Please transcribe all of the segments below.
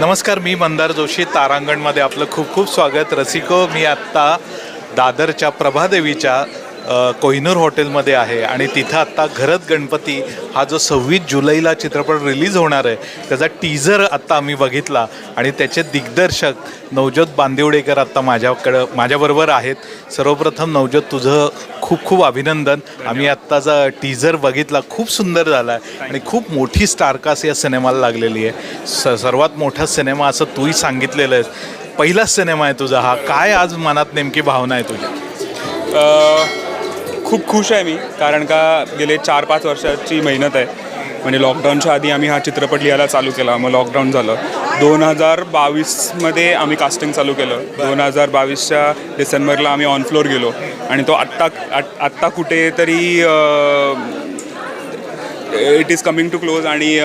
नमस्कार मी मंदार जोशी तारांगणमध्ये आपलं खूप खूप स्वागत. रसिको मी आत्ता दादरच्या प्रभादेवीच्या कोहिनूर हॉटेलमध्ये आहे आणि तिथं आत्ता घरत गणपती हा जो सव्वीस जुलैला चित्रपट रिलीज होणार आहे त्याचा टीझर आत्ता आम्ही बघितला आणि त्याचे दिग्दर्शक नवज्योत बांदिवडेकर आत्ता माझ्याकडं माझ्याबरोबर आहेत. सर्वप्रथम नवज्योत तुझं खूप खूप अभिनंदन. आम्ही आत्ताचा टीझर बघितला खूप सुंदर झाला आहे आणि खूप मोठी स्टारकास्ट या सिनेमाला लागलेली आहे. स सर्वात मोठा सिनेमा असं तूही सांगितलेलं आहेस पहिलाच सिनेमा आहे तुझा हा. काय आज मनात नेमकी भावना आहे तुझी? अ, खूप खुश आहे मी कारण का गेले चार पाच वर्षाची मेहनत आहे. म्हणजे लॉकडाऊनच्या आधी आम्ही हा चित्रपट लिहायला चालू केला मग लॉकडाऊन झालं. दोन हजार बावीसमध्ये आम्ही कास्टिंग चालू केलं. दोन हजार बावीसच्या डिसेंबरला आम्ही ऑन फ्लोअर गेलो. आणि तो आत्ता आत- आत्ता कुठेतरी it is coming to close आणि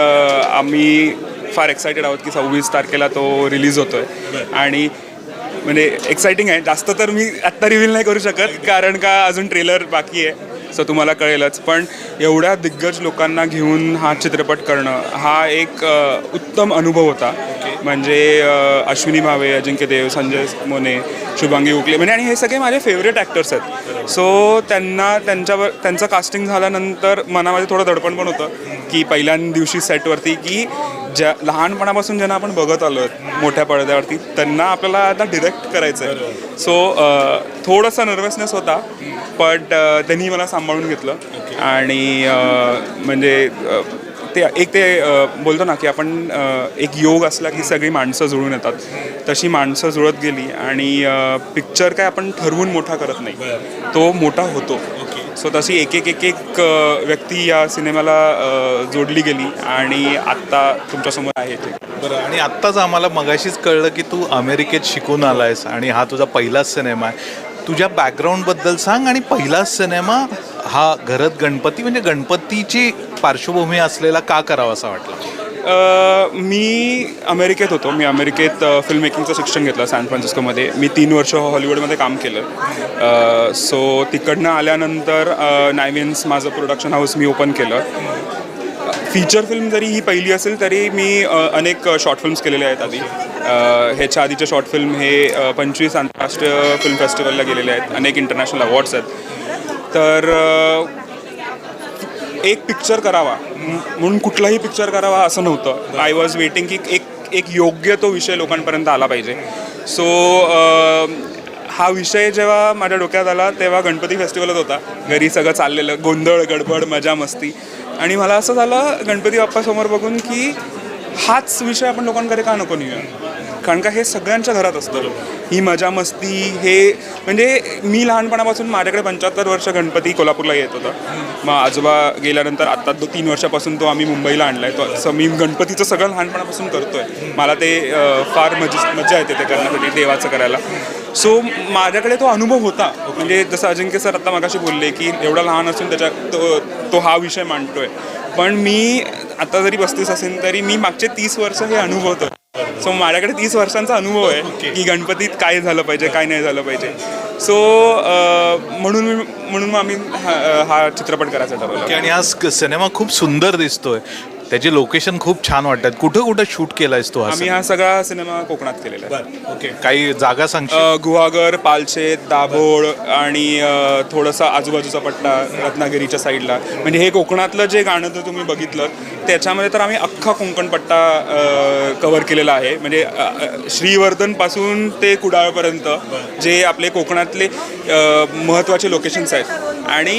आम्ही फार एक्सायटेड आहोत की सव्वीस तारखेला तो रिलीज होतो आहे आणि म्हणजे एक्साइटिंग आहे. जास्त तर मी आत्ता रिव्हील नाही करू शकत कारण का अजून ट्रेलर बाकी आहे. सो तुम्हाला कळेलच. पण एवढ्या दिग्गज लोकांना घेऊन हा चित्रपट करणं हा एक उत्तम अनुभव होता. म्हणजे अश्विनी भावे अजिंक्य देव संजय मोने शुभांगी उकले. म्हणजे आणि हे सगळे माझे फेवरेट ॲक्टर्स आहेत. सो त्यांना त्यांच्यावर त्यांचं कास्टिंग झाल्यानंतर मनामध्ये थोडं दडपण पण होतं की पहिल्या दिवशी सेटवरती की ज्या लहानपणापासून ज्यांना आपण बघत आलो मोठ्या पडद्यावरती त्यांना आपल्याला आता डिरेक्ट करायचं आहे सो थोडासा नर्वसनेस होता बट त्यांनी मला सांभाळून घेतलं. आणि म्हणजे ते एक ते बोलतो ना की आपण एक योग असला की सगळी माणसं जुळून येतात. तशी माणसं जुळत गेली आणि पिक्चर काय आपण ठरवून मोठा करत नाही. तो मोठा होतो. सो तशी एक एक एक एक व्यक्ती या सिनेमाला जोडली गेली आणि आत्ता तुमच्यासमोर आहे ते बरं आणि आत्ताच आम्हाला मगाशीच कळलं की तू अमेरिकेत शिकून आलायस आणि हा तुझा पहिलाच सिनेमा आहे. तुझ्या बॅकग्राऊंडबद्दल सांग आणि पहिलाच सिनेमा हा घरत गणपती म्हणजे गणपतीची पार्श्वभूमी असलेला का करावा असा वाटला? मी अमेरिकेत होतो. मी अमेरिकेत फिल्ममेकिंगचं फिल्म मेकिंगचं शिक्षण घेतलं सॅन फ्रान्सिस्कोमध्ये मी तीन वर्ष हॉलिवूडमध्ये काम केलं. सो तिकडनं आल्यानंतर नायविन्स माझं प्रोडक्शन हाऊस मी ओपन केलं. फीचर फिल्म जरी ही पहिली असेल तरी मी अनेक शॉर्ट फिल्म्स केलेले आहेत आधी. ह्याच्या आधीचे शॉर्ट फिल्म हे पंचवीस आंतरराष्ट्रीय फिल्म फेस्टिवलला गेलेले आहेत. अनेक इंटरनॅशनल अवॉर्ड्स आहेत. तर एक पिक्चर करावा. म्हणून कुठलाही पिक्चर करावा असं नव्हतं. आय वॉज वेटिंग की एक एक योग्य तो विषय लोकांपर्यंत आला पाहिजे. सो हा विषय जेव्हा माझ्या डोक्यात आला तेव्हा गणपती फेस्टिवलच होता. घरी सगळं चाललेलं गोंधळ गडबड मजा मस्ती. आणि मला असं झालं गणपती बाप्पासमोर बघून की हाच विषय आपण लोकांकडे का नको नेऊया? कारण का हे सगळ्यांच्या घरात असतं. ही मजा मस्ती हे म्हणजे मी लहानपणापासून माझ्याकडे पंच्याहत्तर वर्ष गणपती कोल्हापूरला येत होता. मग आजोबा गेल्यानंतर आत्ता तो तीन वर्षापासून तो आम्ही मुंबईला आणला आहे तो असं मी गणपतीचं सगळं लहानपणापासून करतोय. मला ते फार मजा मजा येते ते करण्यासाठी देवाचं करायला. सो माझ्याकडे तो अनुभव होता. म्हणजे जसं अजिंक्य सर आता मगाशी बोलले की एवढा लहान असून त्याच्या तो तो हा विषय मांडतोय. पण मी आता जरी पस्तीस असेल तरी मी मागचे तीस वर्ष हे अनुभवतो सो माझ्याकडे तीस वर्षांचा अनुभव आहे की गणपतीत काय झालं पाहिजे काय नाही झालं पाहिजे. सो म्हणून मी- म्हणून मग आम्ही हा चित्रपट करायचा ठरवलं. आणि हा सिनेमा खूप सुंदर दिसतोय. त्याचे लोकेशन खूप छान वाटतात. कुठं कुठं शूट केलायस तू हा आम्ही हा सगळा सिनेमा कोकणात केलेला आहे. ओके काही जागा सांगशील? अ, गुहागर पालशेत दाभोळ आणि अ, थोडासा आजूबाजूचा पट्टा रत्नागिरीच्या साईडला. म्हणजे हे कोकणातलं जे गाणं जर तुम्ही बघितलं त्याच्यामध्ये तर आम्ही अख्खा कोकण पट्टा कवर केलेला आहे. म्हणजे अ, अ, श्रीवर्धनपासून ते कुडाळपर्यंत जे आपले कोकणातले महत्त्वाचे लोकेशन्स आहेत. आणि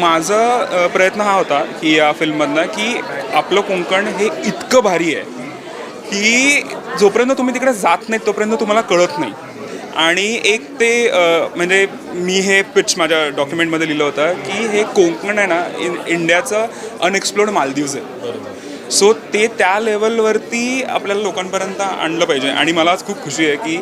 माझा प्रयत्न हा होता की या फिल्ममधनं की आपलं कोंकण हे इतकं भारी आहे की जोपर्यंत तुम्ही तिकडे जात नाही तोपर्यंत तुम्हाला कळत नाही. आणि एक ते म्हणजे मी हे पिच माझ्या डॉक्युमेंटमध्ये लिहिलं होतं की हे कोंकण आहे ना इन इंडियाचं अनएक्सप्लोर्ड मालदीव्स आहे. सो ते त्या लेवलवरती आपल्याला लोकांपर्यंत आणलं पाहिजे. आणि मला आज खूप खुशी आहे की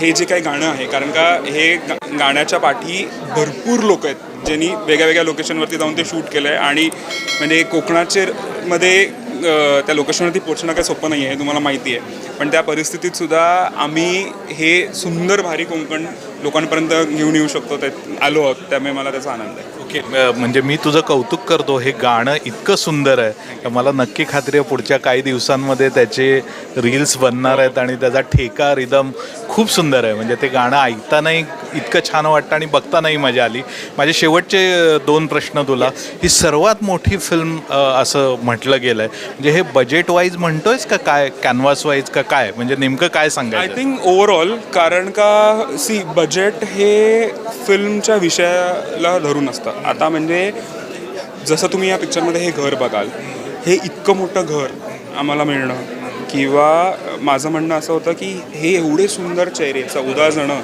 हे जे काही गाणं आहे कारण का हे गा- गाण्याच्या पाठी भरपूर लोक आहेत ज्यांनी वेगळ्या वेगळ्या लोकेशनवरती जाऊन ते शूट केलं आहे आणि म्हणजे कोकणाचे मध्ये त्या लोकेशनवरती पोचणं काही सोपं नाही आहे हे तुम्हाला माहिती आहे. पण त्या परिस्थितीत सुद्धा आम्ही हे सुंदर भारी कोकण लोकांपर्यंत घेऊन येऊ शकतो ते आलो आहोत त्यामुळे मला त्याचा आनंद आहे. ओके म्हणजे मी तुझं कौतुक करतो हे गाणं इतकं सुंदर आहे. मला नक्की खात्री आहे पुढच्या काही दिवसांमध्ये त्याचे रील्स बनणार आहेत आणि त्याचा ठेका रिदम खूप सुंदर आहे. म्हणजे ते गाणं ऐकतानाही इतकं छान वाटतं आणि बघतानाही मजा आली. माझे शेवटचे दोन प्रश्न तुला. ही सर्वात मोठी फिल्म असं म्हटलं गेलं आहे म्हणजे हे बजेट वाईज म्हणतोयस का काय कॅनव्हास वाईज का काय? म्हणजे नेमकं काय आय थिंक ओव्हरऑल कारण का सी बजेट हे फिल्मच्या विषयाला धरून असतं. आता म्हणजे जसं तुम्ही या पिक्चरमध्ये हे घर बघाल हे इतकं मोठं घर आम्हाला मिळणं किंवा माझं म्हणणं असं होतं की हे एवढे सुंदर चेहरे चौदा जणं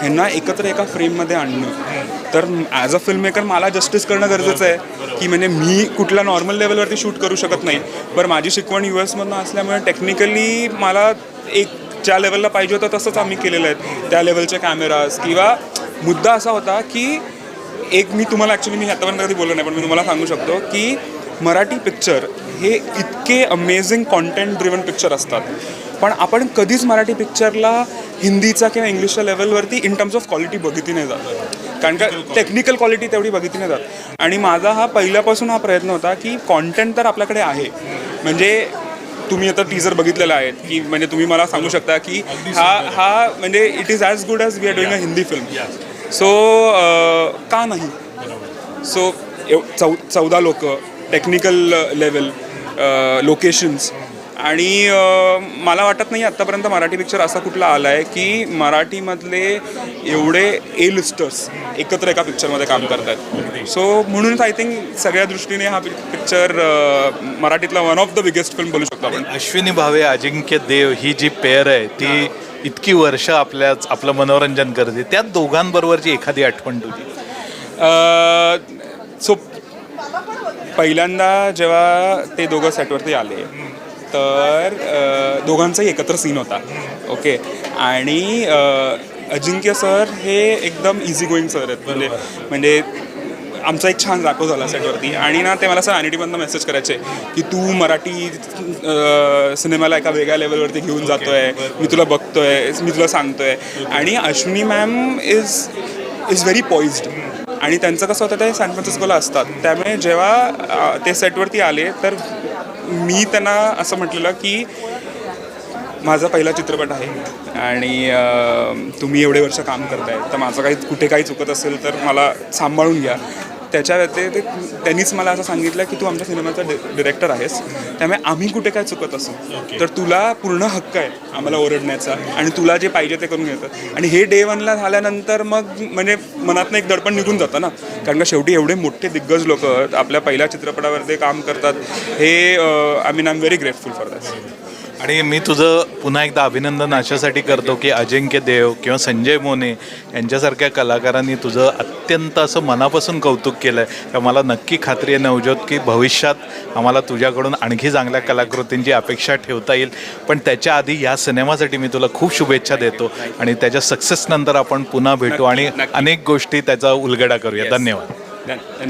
ह्यांना एकत्र एका फ्रेममध्ये आणणं. तर ॲज अ फिल्म मेकर मला जस्टिस करणं गरजेचं आहे की म्हणजे मी कुठल्या नॉर्मल लेवलवरती शूट करू शकत नाही. पण माझी शिकवण यू एसमधनं असल्यामुळे टेक्निकली मला एक ज्या लेवलला पाहिजे होतं तसंच आम्ही केलेलं आहे. त्या लेवलचे कॅमेराज किंवा मुद्दा असा होता की एक मी तुम्हाला ॲक्च्युली मी आतापर्यंत कधी बोललो नाही पण मी तुम्हाला सांगू शकतो की मराठी पिक्चर हे इतके अमेझिंग कॉन्टेंट ड्रिवन पिक्चर असतात. पण आपण कधीच मराठी पिक्चरला हिंदीचा किंवा इंग्लिशच्या लेवलवरती इन टर्म्स ऑफ क्वालिटी बघितली नाही जात. कारण का टेक्निकल क्वालिटी तेवढी बघितली नाही जात. आणि माझा हा पहिल्यापासून हा प्रयत्न होता की कॉन्टेंट तर आपल्याकडे आहे. म्हणजे तुम्ही आता टीजर बघितलेला आहे की म्हणजे तुम्ही मला सांगू शकता की हा हा म्हणजे it is as good as we are doing a Hindi film so का नाही? सो चौ चौदा लोक टेक्निकल लेवल लोकेशन्स आणि अ, मला वाटत नाही आत्तापर्यंत मराठी पिक्चर असा कुठला आला आहे की मराठीमधले एवढे ए लिस्टर्स एकत्र एका पिक्चरमध्ये काम करतात. सो म्हणूनच आय थिंक सगळ्या दृष्टीने हा picture मराठीतला one of the biggest film बोलू शकतो आपण. अश्विनी भावे अजिंक्य देव ही जी पेअर आहे ती इतकी वर्ष आपल्याच आपलं मनोरंजन करते. त्या दोघांबरोबरची एखादी आठवण तुझी? सो पहिल्यांदा जेव्हा ते दोघं सेटवरती आले तर दोघांचाही एकत्र सीन होता. ओके? आणि अजिंक्य सर हे एकदम इझी गोईंग सर आहेत. म्हणजे म्हणजे आमचा एक छान राखो झाला सेटवरती. आणि ना ते मला असं अनिटीमधनं मेसेज करायचे की तू मराठी सिनेमाला एका वेगळ्या लेवलवरती घेऊन जातोय. मी तुला बघतोय. मी तुला सांगतोय. आणि Ashwini ma'am is is very poised आणि त्यांचं कसं होतं ते सॅन फ्रान्सिस्कोला असतात. त्यामुळे जेव्हा ते सेटवरती आले तर मी त्यांना असं म्हटलेलं की माझा पहिला चित्रपट आहे. आणि तुम्ही एवढे वर्ष काम करताय. तर माझं काही कुठे काही चुकत असेल तर मला सांभाळून घ्या. त्याच्या व्यतिरिक्त ते त्यांनीच मला असं सांगितलं की तू आमच्या सिनेमाचा डिरेक्टर आहेस. त्यामुळे आम्ही कुठे काय चुकत असू? तर तुला पूर्ण हक्क आहे आम्हाला ओरडण्याचा आणि तुला जे पाहिजे ते करून घेतं आणि हे डे वनला झाल्यानंतर मग म्हणजे मनातनं एक दडपण निघून जातं ना. कारण का शेवटी एवढे मोठे दिग्गज लोक आपल्या पहिल्या चित्रपटावर ते काम करतात. हे I mean I am very grateful for that आणि मी तुझं पुन्हा एकदा अभिनंदन अशासाठी करतो की अजिंक्य देव किंवा संजय मोने यांच्यासारख्या कलाकारांनी तुझं अत्यंत असं मनापासून कौतुक केलं आहे तर मला नक्की खात्री आहे नवज्योत की भविष्यात आम्हाला तुझ्याकडून आणखी चांगल्या कलाकृतींची अपेक्षा ठेवता येईल. पण त्याच्या आधी या सिनेमासाठी मी तुला खूप शुभेच्छा देतो आणि त्याच्या सक्सेस नंतर आपण पुन्हा भेटू आणि. अनेक गोष्टी त्याचा उलगडा करूया. धन्यवाद. धन्यवाद.